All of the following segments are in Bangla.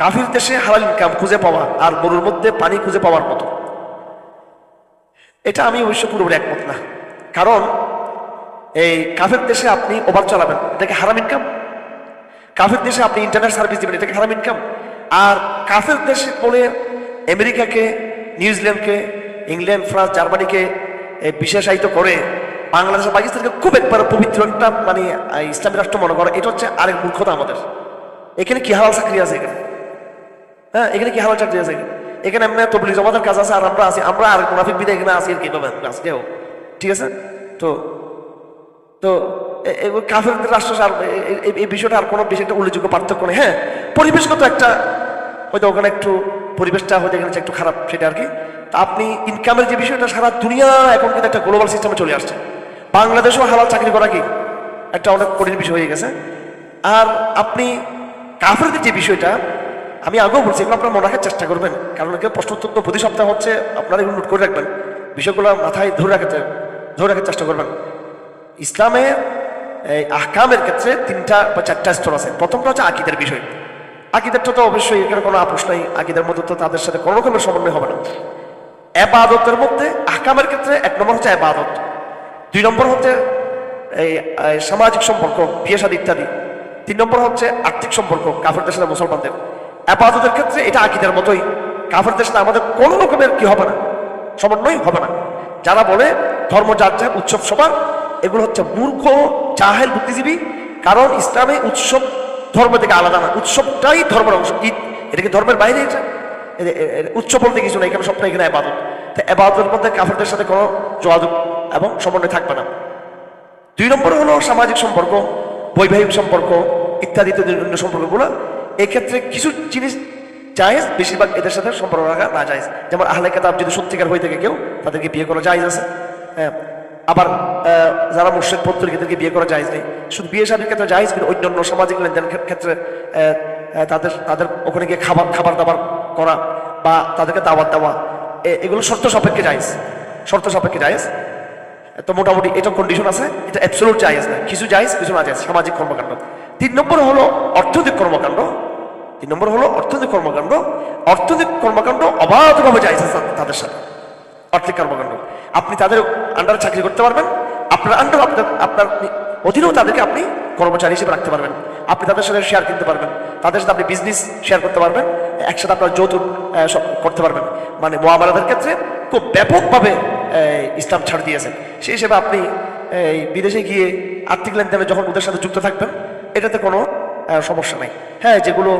কাফির দেশে হালাল ইনকাম খুঁজে পাওয়া আর গরুর মধ্যে পানি খুঁজে পাওয়ার মতো। এটা আমি অবশ্য পুরোপুরি একমত না। কারণ এই কাফের দেশে আপনি ওভার চালাবেন, এটাকে হারাম ইনকাম কাফের দেশে আপনি ইন্টারনেট সার্ভিস দেবেন, এটাকে হারাম ইনকাম আর কাফের দেশে বলে আমেরিকাকে, নিউজিল্যান্ডকে, ইংল্যান্ড, ফ্রান্স, জার্মানিকে বিশেষায়িত করে বাংলাদেশ পাকিস্তানকে খুব একবার পবিত্র একটা মানে ইসলামী রাষ্ট্র মনে করে। এটা হচ্ছে আরেক মূর্খতা আমাদের। এখানে কি হালাল চাকরি আছে এখানে? হ্যাঁ এখানে কি হালাল চাকরি আছে? এখানে এমনি তবলি জমাতের কাজ আছে, আর আমরা আছি, আমরা আর মুনাফিক বিদে এখানে আছি আর কি পাবেন আজকেও ঠিক আছে? তো তো কাফেরদের রাষ্ট্র আর এই- বিষয়টা আর কোনো বেশি একটা উল্লেখযোগ্য পার্থক্য নেই হ্যাঁ? পরিবেশগত একটা, হয়তো ওখানে একটু পরিবেশটা হয়তো এখানে একটু খারাপ, সেটা আর কি। আপনি ইনকামের যে বিষয়টা, সারা দুনিয়া এখন কিন্তু একটা গ্লোবাল সিস্টেমে চলে আসছে। বাংলাদেশেও হালাল চাকরি করা কি? একটা অনেক কঠিন বিষয় হয়ে গেছে। আর আপনি কাফেরদের যে বিষয়টা আমি আগেও বলছি, এগুলো আপনারা মনে রাখার চেষ্টা করবেন। কারণ এগুলো প্রশ্ন উত্তর তো প্রতি সপ্তাহ হচ্ছে, আপনারা এগুলো নোট করে রাখবেন। বিষয়গুলো মাথায় ধরে রাখতে ধরে রাখার চেষ্টা করবেন। ইসলামের এই আহকামের ক্ষেত্রে তিনটা বা চারটা স্তর আছে। প্রথমটা হচ্ছে আকিদের বিষয়। আকিদেরটা তো অবশ্যই এখানে কোনো আপোষ নাই। আকিদের মধ্যে তো তাদের সাথে কোনো রকমের সমন্বয় হবে না। এবাদতের মধ্যে আহকামের ক্ষেত্রে এক নম্বর হচ্ছে এবাদত। দুই নম্বর হচ্ছে এই সামাজিক সম্পর্ক বিয়ে শাদী ইত্যাদি। তিন নম্বর হচ্ছে আর্থিক সম্পর্ক, কাফেরদের সাথে মুসলমানদের। আপাততের ক্ষেত্রে এটা আকিদের মতোই। কাফেরদের সাথে আমাদের কোনো রকমের কি হবে না, সমন্বয় হবে না। যারা বলে ধর্ম যার যার, উৎসব সবার, এগুলো হচ্ছে মূর্খ, জাহেল বুদ্ধিজীবী। কারণ ইসলামে উৎসব ধর্ম থেকে আলাদা না। উৎসবটাই ধর্মের অংশ। ঈদ এটা কি ধর্মের বাইরে এটা? উৎসব বলতে কিছু না, এখানে সবটা এখানে আবাদত। তো মধ্যে কাফেরদের সাথে কোনো যোগাযোগ এবং সমন্বয় থাকবে না। দুই নম্বর হলো সামাজিক সম্পর্ক, বৈবাহিক সম্পর্ক ইত্যাদি ইত্যাদি সম্পর্কগুলো এক্ষেত্রে কিছু জিনিস জায়েজ, বেশিরভাগ এদের সাথে সম্পর্ক রাখা না জায়েজ। যেমন আহলে কেতাব যদি সত্যিকার হয়ে থাকে কেউ, তাদেরকে বিয়ে করা জায়েজ আছে। হ্যাঁ আবার যারা মুর্শিদ পত্রিক এদেরকে বিয়ে করা জায়েজ নেই। শুধু বিয়ে শাদীর ক্ষেত্রে জায়েজ, কিন্তু অন্যান্য সামাজিক লেনদেনের ক্ষে- ক্ষেত্রে তাদের তাদের ওখানে গিয়ে খাবার খাবার দাবার করা বা তাদেরকে দাওয়াত দেওয়া এগুলো শর্ত সাপেক্ষে জায়েজ। শর্ত সাপেক্ষে জায়েজ। তো মোটামুটি এটা কন্ডিশন আছে, এটা অ্যাবসোলুট জায়েজ না। কিছু জায়েজ, কিছু না জায়েজ, সামাজিক কর্মকাণ্ড। তিন নম্বর হলো অর্থনৈতিক কর্মকাণ্ড। তিন নম্বর হলো অর্থনৈতিক কর্মকাণ্ড। অর্থনৈতিক কর্মকাণ্ড অবাধভাবে আছে তাদের সাথে। আর্থিক কর্মকাণ্ড। আপনি তাদের আন্ডারে চাকরি করতে পারবেন। আপনার আন্ডার আপনার আপনার অধীনেও তাদেরকে আপনি কর্মচারী হিসেবে রাখতে পারবেন। আপনি তাদের সাথে শেয়ার কিনতে পারবেন। তাদের সাথে আপনি বিজনেস শেয়ার করতে পারবেন। একসাথে আপনার সব করতে পারবেন। মানে মোয়ামালাদের ক্ষেত্রে খুব ব্যাপকভাবে ইসলাম ছাড় দিয়েছেন সেই হিসেবে আপনি, এই, বিদেশে গিয়ে আর্থিক লেনদেনে যখন ওদের সাথে যুক্ত থাকবেন, এটাতে কোনো সমস্যা নাই। হ্যাঁ যেগুলো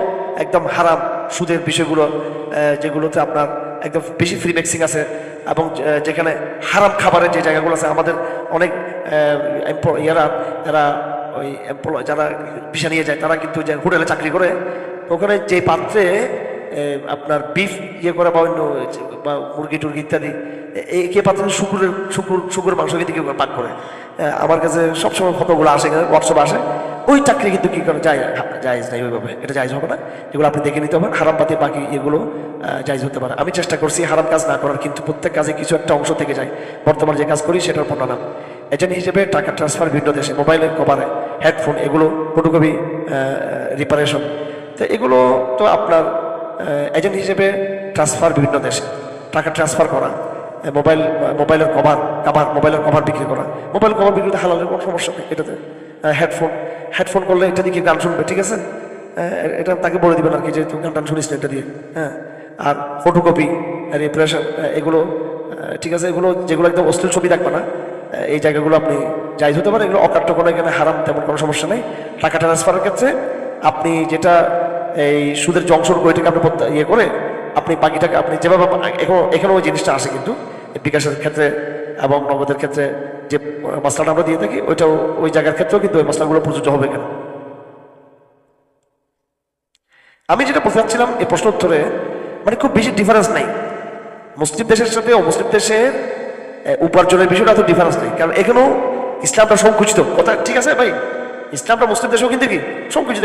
একদম হারাম সুদের বিষয়গুলো যেগুলোতে আপনার একদম বেশি ফ্রি মিক্সিং আছে এবং যেখানে হারাম খাবারের যে জায়গাগুলো আছে, আমাদের অনেক ইয়ারা যারা ওই এমপ্লয় যারা ভিসা নিয়ে যায়, তারা কিন্তু যে হোটেলে চাকরি করে, ওখানে যে পাত্রে আপনার বিফ ইয়ে করে বা অন্য, বা মুরগি টুরগি ইত্যাদি এই কে পাত্রে শুকুরের, শুকুর শুকুর মাংস কিন্তু পাক করে। আমার কাছে সবসময় ফটোগুলো আসে, হোয়াটসঅ্যাপ আসে। ওই চাকরি কিন্তু কি করে? যায় জায়জ নাই ওইভাবে। এটা জায়জ হবে না। এগুলো আপনি দেখে নিতে হবে। হারাম পাতি বাকি এগুলো জায়জ হতে পারে। আমি চেষ্টা করছি হারাম কাজ না করার, কিন্তু প্রত্যেক কাজে কিছু একটা অংশ থেকে যায়। বর্তমানে যে কাজ করি সেটার পণ্য নাম এজেন্ট হিসেবে টাকা ট্রান্সফার ভিন্ন দেশে মোবাইলের কভারে হেডফোন এগুলো ফটোকপি রিপারেশন তো এগুলো তো আপনার এজেন্ট হিসেবে ট্রান্সফার বিভিন্ন দেশে। টাকা ট্রান্সফার করা মোবাইল মোবাইলের কভার কাভার মোবাইলের কভার বিক্রি করা। মোবাইল কভার বিক্রিতে হালালের কোনো সমস্যা নেই এটাতে। হেডফোন হেডফোন করলে এটা দিয়ে কি গান শুনবে, ঠিক আছে? এটা তাকে বলে দিবেন আর কি যে তুমি গান টান শুনিস না এটা দিয়ে। হ্যাঁ? আর ফটোকপি রিপ্রেশন এগুলো ঠিক আছে? এগুলো যেগুলো একদম অশ্লীল ছবি থাকবে না এই জায়গাগুলো আপনি যাই হতে পারে। এগুলো অকাট্য কোনো এখানে হারাম তেমন কোনো সমস্যা নেই। টাকা ট্রান্সফারের ক্ষেত্রে আপনি যেটা, এই সুদের যে অংশ ওইটাকে আপনি ইয়ে করে, আপনি বাকিটাকে আপনি যেভাবে, এখনও, এখানে ওই জিনিসটা আসে কিন্তু, বিকাশের ক্ষেত্রে এবং নগদের ক্ষেত্রে যে মশলাটা আমরা দিয়ে থাকি, ওইটাও ওই জায়গার ক্ষেত্রেও কিন্তু ওই মশলাগুলো প্রযোজ্য হবে কেন? আমি যেটা বলতে চাচ্ছিলাম এই প্রশ্ন উত্তরে মানে খুব বেশি ডিফারেন্স নাই। মুসলিম দেশের সাথে অমুসলিম দেশের উপার্জনের বিষয়টা তো ডিফারেন্স নেই। কারণ এখানেও ইসলামটা সংকুচিত। কথা ঠিক আছে ভাই? ইসলামটা মুসলিম দেশেও কিন্তু কি সংকুচিত?